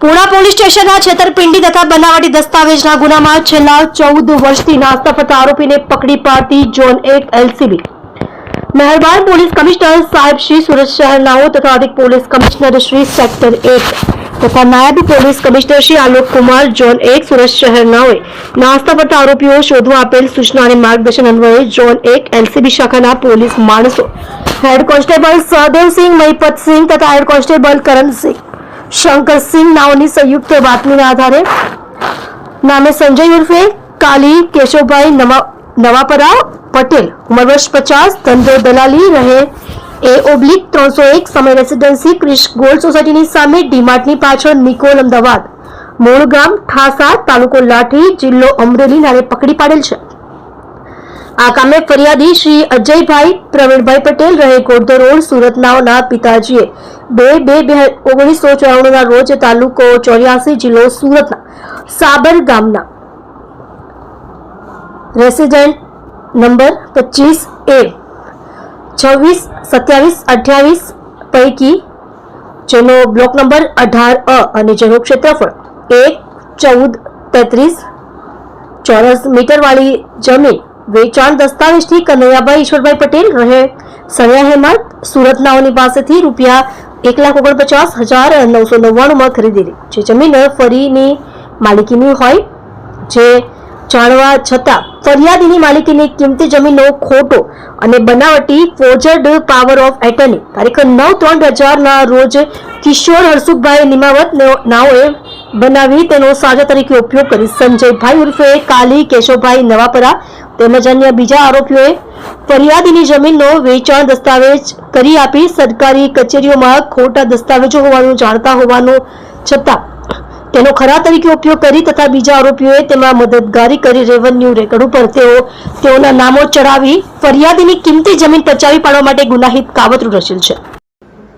Puna police સ્ટેશનના છેતરપિંડી તથા બનાવટી દસ્તાવેજના ગુનામાં છેલ્લા ચૌદ વર્ષથી નાસ્તફત આરોપીને પકડી પાડતી ઝોન એક એલસીબી મહેરબાન પોલીસ કમિશનર સાહેબ શ્રી સુરત શહેરનાઓ તથા અધિક પોલીસ કમિશનર શ્રી સેક્ટર એક તથા નાયબ police commissioner Shri Alok Kumar zone એક સુરત શહેરનાઓએ નાસ્તા ફરતા આરોપીઓ શોધવા આપેલ સૂચના અને માર્ગદર્શન અન્વયે ઝોન એક એલસીબી શાખાના પોલીસ માણસો. હેડ કોન્સ્ટેબલ સહદેવસિંહ મહિપતસિંહ તથા હેડ કોન્સ્ટેબલ કરણસિંહ. શંકરસિંહ નાઓની સંયુક્ત બાતમીના આધારે નામે સંજય ઉર્ફે કાલી કેશવભાઈ નવા નવાપરા પટેલ ઉંમર વર્ષ પચાસ ધંધો દલાલી રહે એ ઓબ્લિક ત્રણસો એક સમય રેસિડેન્સી ક્રિશ ગોલ્ડ સોસાયટીની સામે ડીમાર્ટની પાછળ નિકોલ અમદાવાદ મૂળ ગામ ઠાસા તાલુકો લાઠી જિલ્લો અમરેલી નારે પકડી પાડેલ છે આ કામે ફરિયાદી શ્રી અજયભાઈ પ્રવીણભાઈ પટેલ રહે ગોડધો રોડ સુરત નાઓના પિતાજીએ બે બે બે ઓગણીસો ચોરાણુંના રોજ તાલુકો ચોર્યાસી જિલ્લો સુરતના સાબર ગામના રેસિડેન્ટ નંબર પચીસ એ છવ્વીસ સત્યાવીસ અઠ્યાવીસ પૈકી જેનો બ્લોક નંબર અઢાર અ અને જેનું ક્ષેત્રફળ એક ચૌદ તેત્રીસ ચોરસ મીટરવાળી જમીન વેચાણ દસ્તાવેજથી કનૈયાભાઈ ઈશ્વરભાઈ પટેલ રહે. સરિયા હેમંત સુરતનાઓની પાસેથી રૂપિયા એક લાખ ઓગણપચાસ હજાર નવસો નવ્વાણુંમાં ખરીદેલી જે જમીન ફરીની માલિકીની હોય, જે જાણવા છતાં ફરિયાદીની માલિકીની કિંમતી જમીનનો ખોટો અને બનાવટી ફોર્જર્ડ પાવર ઓફ એટર્ની તારીખ નવ ત્રણ હજારના રોજ કિશોર હરસુખભાઈ નિમાવત નાઓએ બનાવી તેનો સાજા તરીકે ઉપયોગ કરી સંજયભાઈ ઉર્ફે, કાલી, કેશવભાઈ નવાપરા તેમજ અન્ય બીજા આરોપીઓએ ફરિયાદીની જમીનનો વેચાણ દસ્તાવેજ કરી આપી સરકારી કચેરીઓમાં ખોટા દસ્તાવેજો હોવાનું જાણતા હોવાનું છતાં તેનો ખરા તરીકે ઉપયોગ કરી તથા બીજા આરોપીઓએ તેમાં મદદગારી કરી રેવન્યુ રેકર્ડ ઉપર તેઓ તેઓના નામો ચડાવી ફરિયાદીની કિંમતી જમીન પચાવી પાડવા માટે ગુનાહિત કાવતરું રચેલ છે.